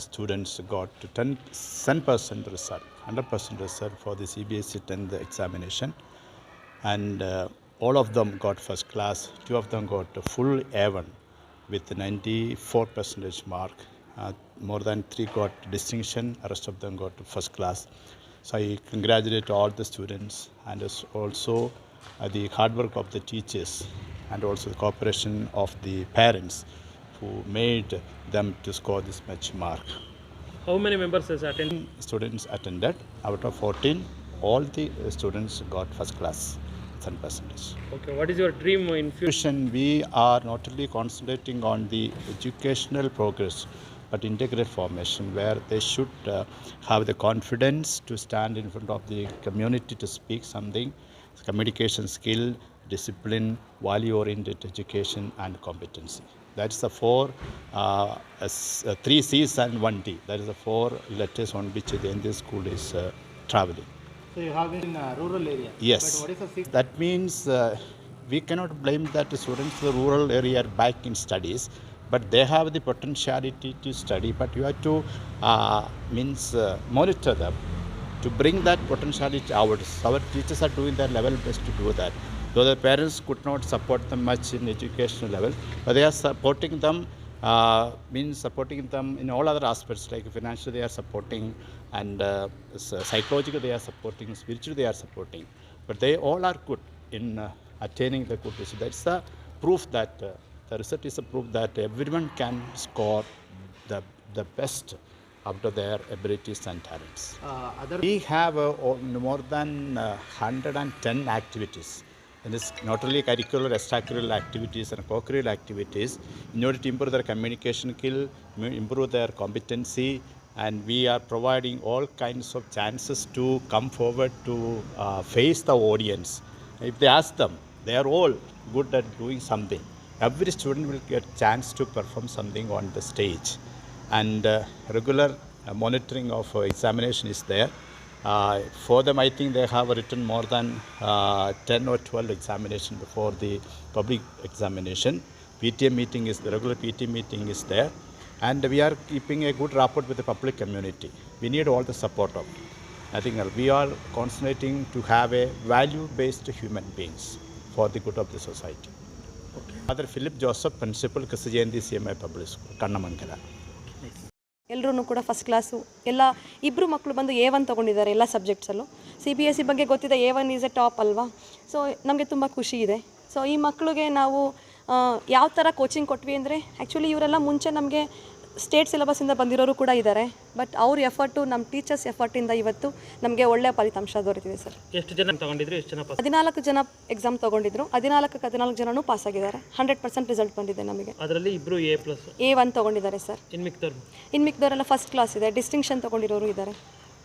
students got to 10 percent result, 100% result for the CBSE 10th examination, and uh, all of them got first class. Two of them got full A1 with 94 percentage mark. Uh, more than three got distinction. Rest of them got first class. So I congratulate all the students and also uh, the hard work of the teachers and also the cooperation of the parents who made them to score this much mark. How many members has attended? Students attended. Out of 14, all the students got first class, 10 percentage. Okay, what is your dream in future? We are not only concentrating on the educational progress, but integrated formation, where they should uh, have the confidence to stand in front of the community to speak something, communication skill, discipline, value-oriented education, and competency. That's the four, uh, uh, three C's and one D. That is the four letters on which the Indian school is uh, traveling. So you have in a rural area. Yes. But what is the sixth? That means uh, we cannot blame that the students in the rural area are back in studies, but they have the potentiality to study. But you have to uh, means uh, monitor them to bring that potentiality out. Our teachers are doing their level best to do that. Though the parents could not support them much in educational level, but they are supporting them. Uh, means supporting them in all other aspects like financially they are supporting and uh, psychologically they are supporting spiritually they are supporting but they all are good in uh, attaining the good result. That's the proof that uh, the result is a proof that everyone can score the, the best out of their abilities and talents. Uh, other We have uh, more than uh, 110 activities. And it's not only curricular, extracurricular activities and co-curricular activities in order to improve their communication skill, improve their competency, and we are providing all kinds of chances to come forward to uh, face the audience. If they ask them, they are all good at doing something. Every student will get chance to perform something on the stage and uh, regular uh, monitoring of uh, examination is there. Uh, for them, I think they have written more than uh, 10 or 12 examination before the public examination. PTA meeting is the regular PTA meeting is there, and we are keeping a good rapport with the public community. We need all the support of. I think uh, we are concentrating to have a value-based human beings for the good of the society. Father Philip Joseph, Principal, Kasijayanti CMI Public School, Kannamangala. ಎಲ್ಲರೂ ಕೂಡ first class ಎಲ್ಲ ಇಬ್ಬರು ಮಕ್ಕಳು ಬಂದು A one ತೊಗೊಂಡಿದ್ದಾರೆ ಎಲ್ಲ ಸಬ್ಜೆಕ್ಟ್ಸಲ್ಲೂ C B S C ಬಗ್ಗೆ ಗೊತ್ತಿದೆ A one is a top ಅಲ್ವಾ? ಸೊ ನಮಗೆ ತುಂಬ ಖುಷಿ ಇದೆ. ಸೊ ಈ ಮಕ್ಕಳಿಗೆ ನಾವು ಯಾವ ಥರ ಕೋಚಿಂಗ್ ಕೊಟ್ವಿ ಅಂದರೆ ಆ್ಯಕ್ಚುಲಿ ಇವರೆಲ್ಲ ಮುಂಚೆ ನಮಗೆ ಸ್ಟೇಟ್ ಸಿಲೆಬಸ್ಸಿಂದ ಬಂದಿರೋರು ಕೂಡ ಇದ್ದಾರೆ ಬಟ್ ಅವ್ರ ಎಫರ್ಟು ನಮ್ಮ ಟೀಚರ್ಸ್ ಎಫರ್ಟಿಂದ ಇವತ್ತು ನಮಗೆ ಒಳ್ಳೆಯ ಫಲಿತಾಂಶ ದೊರೆತಿದೆ ಸರ್. ಎಷ್ಟು ಜನ ತಗೊಂಡಿದ್ರು ಎಷ್ಟು ಜನ ಹದಿನಾಲ್ಕು ಜನ ಎಕ್ಸಾಮ್ ತಗೊಂಡಿದ್ರು. ಹದಿನಾಲ್ಕಕ್ಕೆ ಹದಿನಾಲ್ಕು ಜನನೂ ಪಾಸ್ ಆಗಿದ್ದಾರೆ. ಹಂಡ್ರೆಡ್ ಪರ್ಸೆಂಟ್ ರಿಸಲ್ಟ್ ಬಂದಿದೆ ನಮಗೆ. ಅದರಲ್ಲಿ ಇಬ್ಬರು ಎ ಪ್ಲಸ್ ಎ ಒನ್ ತಗೊಂಡಿದ್ದಾರೆ ಸರ್. ಇನ್ಮಿಕ್ದವ್ರು ಇನ್ಮಿಕ್ದವರೆಲ್ಲ ಇನ್ನು ಮಿಕ್ದವರೆಲ್ಲ ಫಸ್ಟ್ ಕ್ಲಾಸ್ ಇದೆ. ಡಿಸ್ಟಿಂಕ್ಷನ್ ತಗೊಂಡಿರೋರು ಇದ್ದಾರೆ.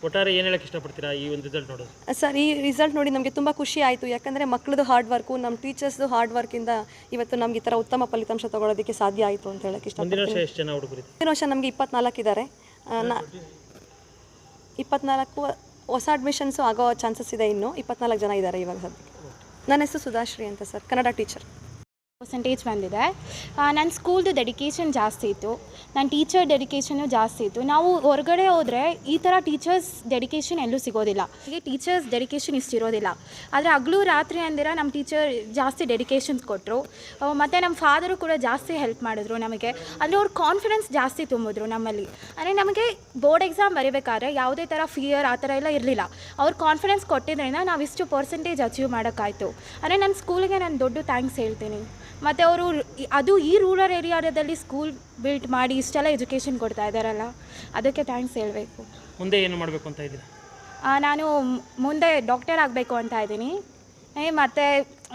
ಒಟ್ಟಾರೆ ಏನು ಹೇಳಕ್ಕೆ ಇಷ್ಟಪಡ್ತೀರಾ ಈ ಒಂದು ರಿಸಲ್ಟ್ ನೋಡೋದು? ಸರ್ ಈ ರಿಸಲ್ಟ್ ನೋಡಿ ನಮಗೆ ತುಂಬ ಖುಷಿ ಆಯಿತು. ಯಾಕಂದರೆ ಮಕ್ಕಳದು ಹಾರ್ಡ್ ವರ್ಕು ನಮ್ಮ ಟೀಚರ್ಸ್ದು ಹಾರ್ಡ್ ವರ್ಕಿಂದ ಇವತ್ತು ನಮ್ಗೆ ಈ ಥರ ಉತ್ತಮ ಫಲಿತಾಂಶ ತಗೊಳ್ಳೋದಕ್ಕೆ ಸಾಧ್ಯ ಆಯಿತು ಅಂತ ಹೇಳಕ್ಕೆ ಮುಂದಿನ ಇಷ್ಟಪಡ್ತೀನಿ ವರ್ಷ ಎಷ್ಟು ಜನ ಹುಡುಗರು ಮುಂದಿನ ವರ್ಷ ನಮಗೆ ಇಪ್ಪತ್ನಾಲ್ಕು ಇದ್ದಾರೆ ಇಪ್ಪತ್ನಾಲ್ಕು ಹೊಸ ಅಡ್ಮಿಷನ್ಸು ಆಗೋ ಚಾನ್ಸಸ್ ಇದೆ ಇನ್ನು. ಇಪ್ಪತ್ನಾಲ್ಕು ಜನ ಇದ್ದಾರೆ ಇವಾಗ ಸದ್ಯಕ್ಕೆ. ನನ್ನ ಹೆಸರು ಸುಧಾಶ್ರೀ ಅಂತ ಸರ್ ಕನ್ನಡ ಟೀಚರ್ ಪರ್ಸೆಂಟೇಜ್ ಬಂದಿದೆ. ನನ್ನ ಸ್ಕೂಲ್ದು ಡೆಡಿಕೇಶನ್ ಜಾಸ್ತಿ ಇತ್ತು. ನನ್ನ ಟೀಚರ್ ಡೆಡಿಕೇಶನು ಜಾಸ್ತಿ ಇತ್ತು. ನಾವು ಹೊರಗಡೆ ಹೋದರೆ ಈ ಥರ ಟೀಚರ್ಸ್ ಡೆಡಿಕೇಶನ್ ಎಲ್ಲೂ ಸಿಗೋದಿಲ್ಲ. ಹೀಗೆ ಟೀಚರ್ಸ್ ಡೆಡಿಕೇಶನ್ ಇಷ್ಟಿರೋದಿಲ್ಲ ಆದರೆ ಹಗಲು ರಾತ್ರಿ ಅಂದಿರ ನಮ್ಮ ಟೀಚರ್ ಜಾಸ್ತಿ ಡೆಡಿಕೇಶನ್ಸ್ ಕೊಟ್ಟರು ಮತ್ತು ನಮ್ಮ ಫಾದರು ಕೂಡ ಜಾಸ್ತಿ ಹೆಲ್ಪ್ ಮಾಡಿದ್ರು ನಮಗೆ. ಅಂದರೆ ಅವ್ರ ಕಾನ್ಫಿಡೆನ್ಸ್ ಜಾಸ್ತಿ ತುಂಬಿದ್ರು ನಮ್ಮಲ್ಲಿ. ಅಂದರೆ ನಮಗೆ ಬೋರ್ಡ್ ಎಕ್ಸಾಮ್ ಬರೀಬೇಕಾದ್ರೆ ಯಾವುದೇ ಥರ ಫಿಯರ್ ಆ ಥರ ಎಲ್ಲ ಇರಲಿಲ್ಲ. ಅವ್ರ ಕಾನ್ಫಿಡೆನ್ಸ್ ಕೊಟ್ಟಿದ್ದರಿಂದ ನಾವು ಇಷ್ಟು ಪರ್ಸೆಂಟೇಜ್ ಅಚೀವ್ ಮಾಡೋಕ್ಕಾಯ್ತು. ಅಂದರೆ ನನ್ನ ಸ್ಕೂಲಿಗೆ ನಾನು ದೊಡ್ಡ ಥ್ಯಾಂಕ್ಸ್ ಹೇಳ್ತೀನಿ. ಮತ್ತು ಅವರು ಅದು ಈ ರೂರಲ್ ಏರಿಯಾದಲ್ಲಿ ಸ್ಕೂಲ್ ಬಿಲ್ಟ್ ಮಾಡಿ ಇಷ್ಟೆಲ್ಲ ಎಜುಕೇಷನ್ ಕೊಡ್ತಾ ಇದ್ದಾರಲ್ಲ ಅದಕ್ಕೆ ಥ್ಯಾಂಕ್ಸ್ ಹೇಳಬೇಕು. ಮುಂದೆ ಏನು ಮಾಡಬೇಕು ಅಂತ ಇದ್ದೀರಾ? ನಾನು ಮುಂದೆ ಡಾಕ್ಟರ್ ಆಗಬೇಕು ಅಂತ ಇದ್ದೀನಿ. ಮತ್ತು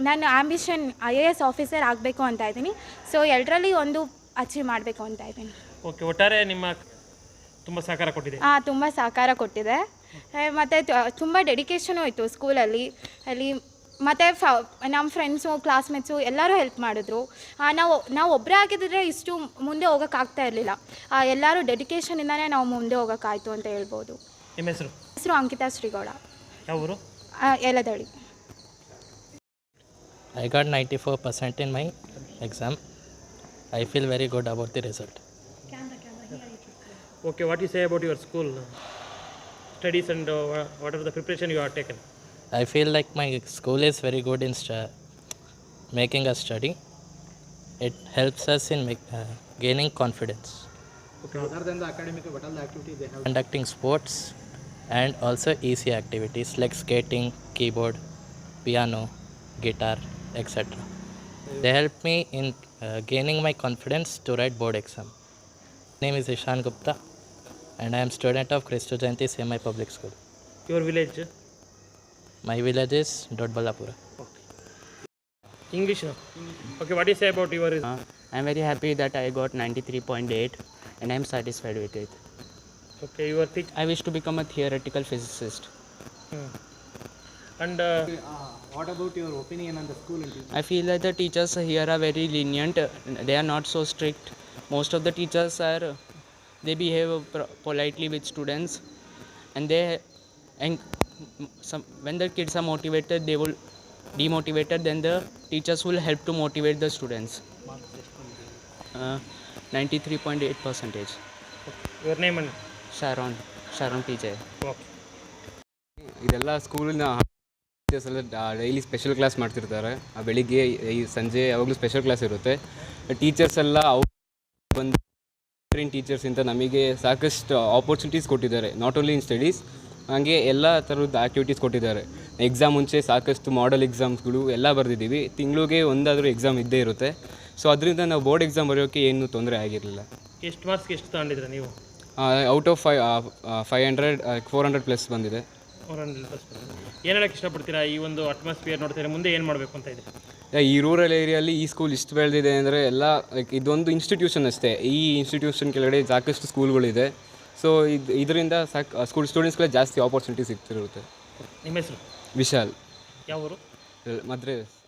ನಾನು ambition I A S officer ಆಗಬೇಕು ಅಂತ ಇದ್ದೀನಿ. ಸೊ ಎರಡರಲ್ಲಿ ಒಂದು ಅಚೀವ್ ಮಾಡಬೇಕು ಅಂತ ಇದ್ದೀನಿ. ಓಕೆ ಒಟ್ಟಾರೆ ನಿಮ್ಮ ತುಂಬ ಸಹಕಾರ ಕೊಟ್ಟಿದೆ. ಹಾಂ ತುಂಬ ಸಹಕಾರ ಕೊಟ್ಟಿದೆ. ಮತ್ತು ತುಂಬ ಡೆಡಿಕೇಶನು ಆಯಿತು ಸ್ಕೂಲಲ್ಲಿ ಅಲ್ಲಿ ಮತ್ತು ಫ ನಮ್ಮ ಫ್ರೆಂಡ್ಸು ಕ್ಲಾಸ್ಮೇಟ್ಸು ಎಲ್ಲರೂ ಹೆಲ್ಪ್ ಮಾಡಿದ್ರು. ನಾವು ನಾವು ಒಬ್ಬರೇ ಆಗಿದ್ದರೆ ಇಷ್ಟು ಮುಂದೆ ಹೋಗೋಕ್ಕಾಗ್ತಾ ಇರಲಿಲ್ಲ. ಎಲ್ಲರೂ ಡೆಡಿಕೇಶನಿಂದನೇ ನಾವು ಮುಂದೆ ಹೋಗೋಕ್ಕಾಯ್ತು ಅಂತ ಹೇಳ್ಬೋದು. ನಿಮ್ಮ ಹೆಸರು? ಹೆಸರು ಅಂಕಿತಾ ಶ್ರೀಗೌಡ. ಯಾವ ಊರು? I got ninety four 94% my exam I feel very good good the result. Okay what you say about your school studies and what are the preparation you are taken I feel like my school is very good in making us study. It helps us in make, uh, gaining confidence. Okay, other than the academic, what are the activities they have? Conducting sports and also easy activities like skating, keyboard, piano, guitar, etc. They help me in uh, gaining my confidence to write board exam. My name is Ishan Gupta and I am student of Christo Jayanti Semi Public School. Your village? My village is Dodballapura. English no? Okay, what do you say about your result? Uh, I'm very happy that I got 93.8 and I'm satisfied with it. Okay, you are pick. I wish to become a theoretical physicist. Hmm. And uh, uh what about your opinion on the school? I feel that the teachers here are very lenient. They are not so strict. Most of the teachers are, they behave politely with students and they and some, when the kids are motivated, they will demotivated, then the teachers will help to motivate the students. Uh, 93.8 percentage. your name and Sharon, Sharon PJ. idella ಇದೆಲ್ಲ ಸ್ಕೂಲಿನ teachers ಎಲ್ಲ daily special class ಮಾಡ್ತಿರ್ತಾರೆ ಆ ಬೆಳಿಗ್ಗೆ ಈ ಸಂಜೆ ಯಾವಾಗಲೂ special class ಇರುತ್ತೆ ಟೀಚರ್ಸ್ ಎಲ್ಲ ಅವ್ರು ಬಂದು ಟೀಚರ್ಸ್ ಅಂತ ನಮಗೆ ಸಾಕಷ್ಟು ಆಪರ್ಚುನಿಟೀಸ್ ಕೊಟ್ಟಿದ್ದಾರೆ ನಾಟ್ ಓನ್ಲಿ ಇನ್ ಸ್ಟಡೀಸ್ ಹಾಗೆ ಎಲ್ಲ ಥರದ ಆ್ಯಕ್ಟಿವಿಟೀಸ್ ಕೊಟ್ಟಿದ್ದಾರೆ. ಎಕ್ಸಾಮ್ ಮುಂಚೆ ಸಾಕಷ್ಟು ಮಾಡೆಲ್ ಎಕ್ಸಾಮ್ಸ್ಗಳು ಎಲ್ಲ ಬರೆದಿದ್ದೀವಿ. ತಿಂಗಳಿಗೆ ಒಂದಾದರೂ ಎಕ್ಸಾಮ್ ಇದ್ದೇ ಇರುತ್ತೆ. ಸೊ ಅದರಿಂದ ನಾವು ಬೋರ್ಡ್ ಎಕ್ಸಾಮ್ ಬರೆಯೋಕ್ಕೆ ಏನೂ ತೊಂದರೆ ಆಗಿರಲಿಲ್ಲ. ಎಷ್ಟು ಮಾರ್ಕ್ಸ್ಗೆ ಎಷ್ಟು ತಗೊಂಡಿದ್ರೆ ನೀವು? Out of fi five hundred four hundred plus ಬಂದಿದೆ. ಫೋರ್ ಏನು ಹೇಳೋಕ್ಕೆ ಇಷ್ಟಪಡ್ತೀರಾ? ಈ ಒಂದು ಅಟ್ಮಾಸ್ಫಿಯರ್ ನೋಡ್ತೀರಾ ಮುಂದೆ ಏನು ಮಾಡಬೇಕು ಅಂತ ಇದೆ ಈ ರೂರಲ್ ಏರಿಯಲ್ಲಿ ಈ ಸ್ಕೂಲ್ ಇಷ್ಟು ಬೆಳೆದಿದೆ ಅಂದರೆ ಎಲ್ಲ ಲೈಕ್ ಇದೊಂದು ಇನ್ಸ್ಟಿಟ್ಯೂಷನ್ ಅಷ್ಟೇ. ಈ ಇನ್ಸ್ಟಿಟ್ಯೂಷನ್ ಕೆಳಗಡೆ ಸಾಕಷ್ಟು ಸ್ಕೂಲ್ಗಳಿದೆ ಸೊ ಇದು ಇದರಿಂದ ಸಾಕು ಸ್ಕೂಲ್ ಸ್ಟೂಡೆಂಟ್ಸ್ಗೆ ಜಾಸ್ತಿ ಆಪರ್ಚುನಿಟಿ ಸಿಗ್ತಿರುತ್ತೆ. ನಿಮ್ಮ ಹೆಸರು? ವಿಶಾಲ್. ಯಾವ ಊರು ಮದ್ರೆ